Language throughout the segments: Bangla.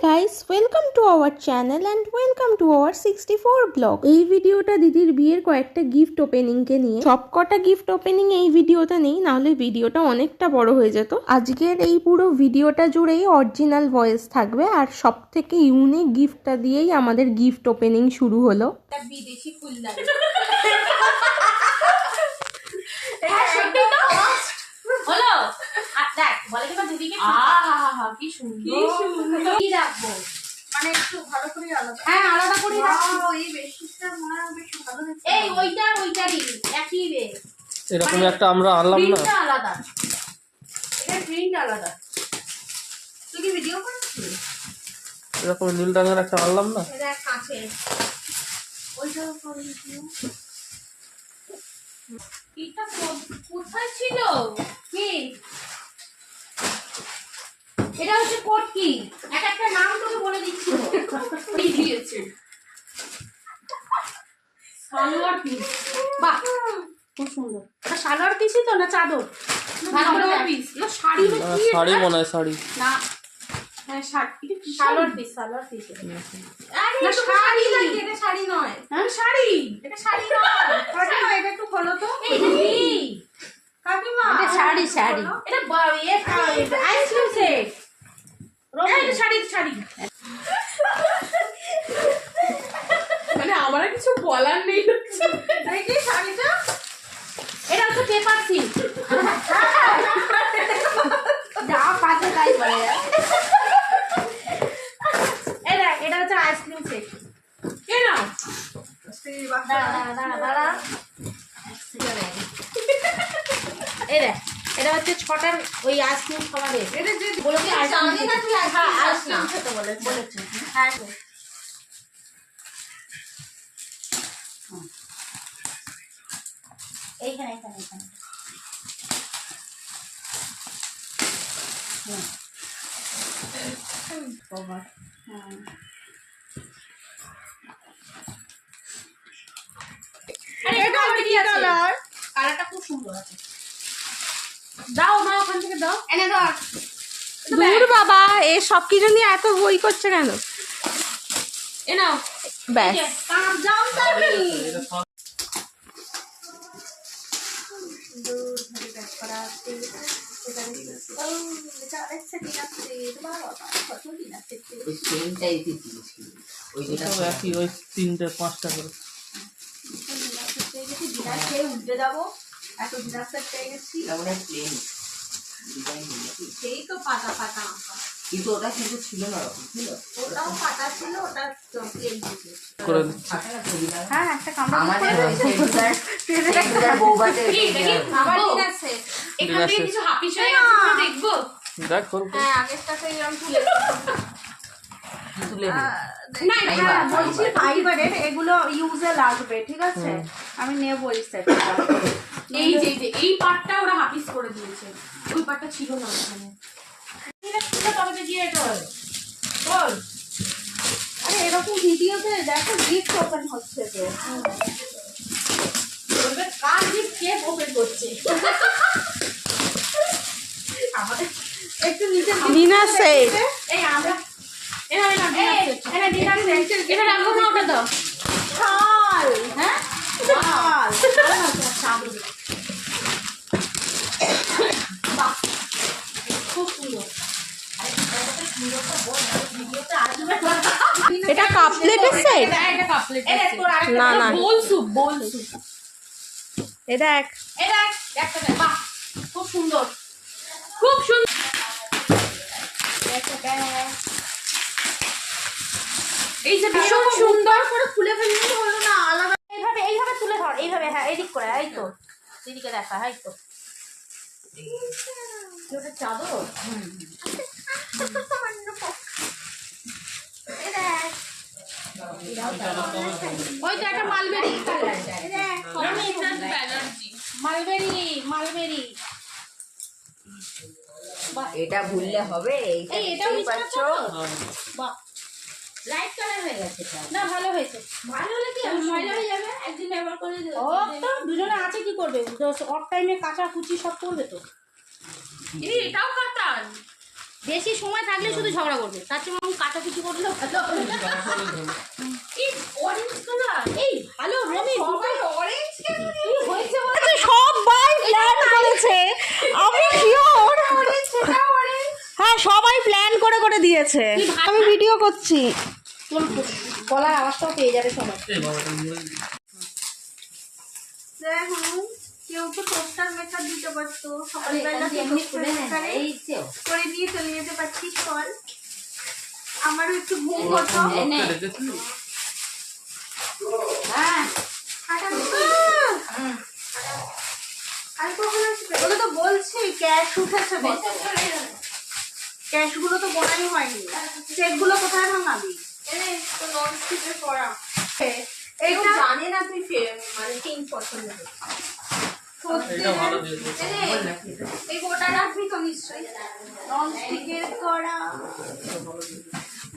Guys welcome to our channel and welcome to our sixty four blog এই ভিডিওটা দিদির বিয়ের কয়েকটা গিফট ওপেনিং কে নিয়ে। সবকটা গিফট ওপেনিং এই ভিডিওতে নেই নাহলে ভিডিওটা অনেকটা বড় হয়ে যেত। আজকের এই পুরো ভিডিওটা জুড়েই অরিজিনাল ভয়েস থাকবে আর সব থেকে ইউনিক গিফটটা দিয়েই আমাদের গিফট ওপেনিং শুরু হলো। বিদেশি ফুলদানি হ্যাঁ, সত্যি তো? হলো আর দেখ বলে কি দিদিকে আহা কি সুন্দর। কি সুন্দর। কি রাখব? মানে একটু ভালো করে আলাদা। হ্যাঁ আলাদা করে রাখো। Wow, এই বেডশিটটা মনে হয় বেশ ভালো দেখতে এই ওইটা ওইটারই একই রে। এরকম একটা আমরা আনলাম না? প্রিন্টটা আলাদা। এটা প্রিন্ট আলাদা। তুই কি ভিডিও করেছিস? এরকম নীল রঙের একটা আনলাম না? এটা কাছে ওইটা করে এটা কোথায় ছিল? কি এটা হচ্ছে কোট কি? এক একটা নাম তোকে বলে দিচ্ছি দিয়েছে সালোয়ার পিস। বাহ খুব সুন্দর। এটা সালোয়ার পিসই তো না চাদর? ভালো সালোয়ার পিস। না শাড়ি শাড়ি মনে হয় শাড়ি। না হ্যাঁ সালোয়ার পিস? পিস শাড়ি। শাড়ি। এটা শাড়ি নয়। হ্যাঁ শাড়ি। এটা শাড়ি নয়। কাকিমা এটা একটু খোলো তো। এই এটা কি কাকিমা এটা শাড়ি, শাড়ি। এটা বা- আইসক্রিম সেট। এটা শাড়ি শাড়ি। মানে আমার কিছু বলার নেই দেখি শাড়িটা। এটা হচ্ছে পেপার সিল্ক। যা পাচ্ছে তাই বলে এই দেখ এটা হচ্ছে আইসক্রিম সেট কে না দাঁড়া দাঁড়া দাঁড়া দাঁড়া এই দেখ ছটার ওই আইসক্রিম তুই হ্যাঁ। খেতে বলেছে। হ্যাঁ এইখানে এইখানে এইখানে। কালারটা খুব সুন্দর আছে। দাও মা ওখান থেকে দাও এনে দাও দূর বাবা এ সব কিছু নিয়ে এত বই করছে কেন এ নাও ব্যাস কাম যাও তিনটে পাঁচটা করে উল্টে যাব এত পেয়ে গেছি প্লেন ডিজাইন সেই তো পাতা পাতা আঁকা কিন্তু ওটা কিন্তু ছিল না ছিল ওটাও পাতা ছিল ওটা প্লেন করে দিচ্ছি থাকে না ছবি না হ্যাঁ একটা কামড়া আমাদের সেন্টার সেন্টার বৌবাতে কি, দেখি? আবার এখান থেকে কিছু হাপিস হয়ে গেছে দেখব দেখ খোল খোল। হ্যাঁ আগেরটাতে এরকম তুলে তুলে না না হ্যাঁ, বলছি ফাইবারের এগুলো ইউজে লাগবে ঠিক আছে আমি নেব এই সেটটা এই যে এই যে এই পার্টটা ওরা হাপিস করে দিয়েছে। ওই পার্টটা ছিল না ওখানে। তবে গিয়ে এটা বল। আরে এরকম ভিডিওতে দেখো গিফট ওপেন হচ্ছে তো। কার জিপ কে ওপেন করছে? আমাদের একটু নিচে ডিনার সেট এই আমরা এনা এনা ডিনার সেট এটা রাখো না ওটা দাও। ছাল হ্যাঁ? ছাল বাহ খুব সুন্দর এটা কাপ প্লেটের আরেকটা না না। বোল স্যুপ বোল স্যুপ এ দেখ। এটা একটা দেখ বাহ খুব সুন্দর। খুব সুন্দর। এই যে ভীষণ সুন্দর। করে খুলে ফেললে হলো না আলাদা। এইভাবে এইভাবে তুলে ধর এইভাবে হ্যাঁ এদিক করে এই তো। দিদিকে দেখা এই তো। চাদর? ওই তো একটা মালবেরি। Mulberry mulberry. এটা ভুললে হবে এইটা পাচ্ছ বাহ। লাইট কালার হয়ে গেছে না ভালো হয়েছে। ভালো হলে কি হবে? ময়লা হয়ে যাবে? একদিন ব্যবহার করে ও তো দুজনে আছে কি করবে? অফ টাইমে কাঁচা কুচি সব করবে তো? এটাও কাতান বেশি সময় থাকলে শুধু ঝগড়া করবে তার করলে ভালো সবাই প্ল্যান আমি করে করে দিয়েছে আমি ভিডিও করছি গলার আওয়াজটাও পেয়ে যাবে সবাই কেউ তো টোস্টার মেকার দিতে পারতো সকালবেলা। করে দিয়ে চলে যেতে পারছিস ফল আমারও একটু ঘুম হতো। হ্যাঁ। কখন আসবে? ওগুলো তো বলছি ক্যাশ উঠেছে ক্যাশগুলো তো বোনাই হয়নি। চেকগুলো কোথায় ভাঙাবি? এইটা জানে না তুই মানে পিঙ্ক পছন্দ এই গোটা রাখবি তো নিশ্চয়ই। নন স্টিকের করা।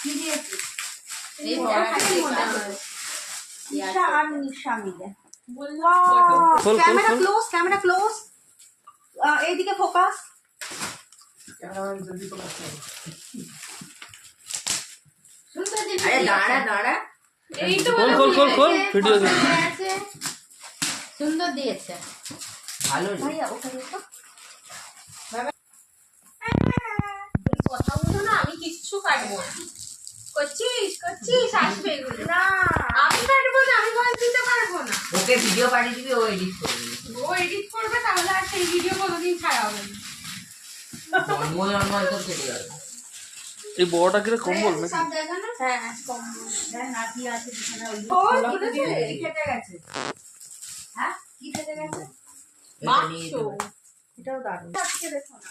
কি দিয়েছে এই এটা বড়টা কি কি আছে? নিশা আর নিশা মিলে খোল, খোল, ক্যামেরা ক্লোজ ক্যামেরা ক্লোজ এইদিকে ফোকাস দাঁড়া দাঁড়া এই তো খোল খোল খোল খোল ভিডিও সুন্দর দিয়েছে। ভালো ভাইয়া ওখানে তো। কথা বলো না আমি কিচ্ছু কাটবো না। করছিস? করছিস? আসবে এগুলো? না আমি কাটবো না আমি ভয় দিতে পারব না। ওকে ভিডিও পাঠিয়ে দিবি ও এডিট করবে। ও এডিট করবে তাহলে আর সেই ভিডিও কোনোদিন ছাড়া হবে না। এই বড়টা কিরে কম্বল নাকি? সব দেখা না? হ্যাঁ কম দেখ না কি আছে বিছানা ওই বুঝেছে? গেছে? হ্যাঁ কি কেটে গেছে। যেতে এটাও দারুণ। আজকে দেখো না।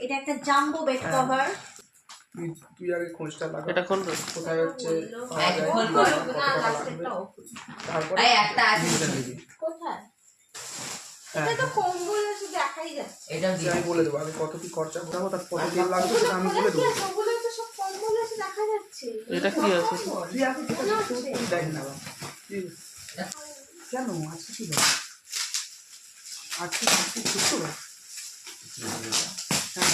এটা একটা জাম্বো বেড কভার তুই তুই আগে খোঁজটা লাগা এটা রে। কোথায় হচ্ছে? ও। তারপরে? একটা আছে। কোথায়? হ্যাঁ। এটা তো কম্বল আছে দেখাই যাচ্ছে। এটাও আমি বলে দেবো আগে কত কি খরচা তার কত লাগবে সেটা আমি বলে দেবো। ওগুলো তো সব কম্বল আছে দেখা যাচ্ছে। এটা কি আছে? দেখ না কেন আজকে ছিল আজকে আজকে শুক্রবার হ্যাঁ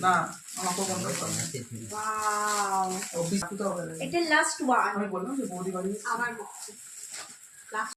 না আমাকে বন্ধ করবে ওয়াও। এটা লাস্ট ওয়ান আমি বললাম যে বৌদি বাড়ি আমার হচ্ছে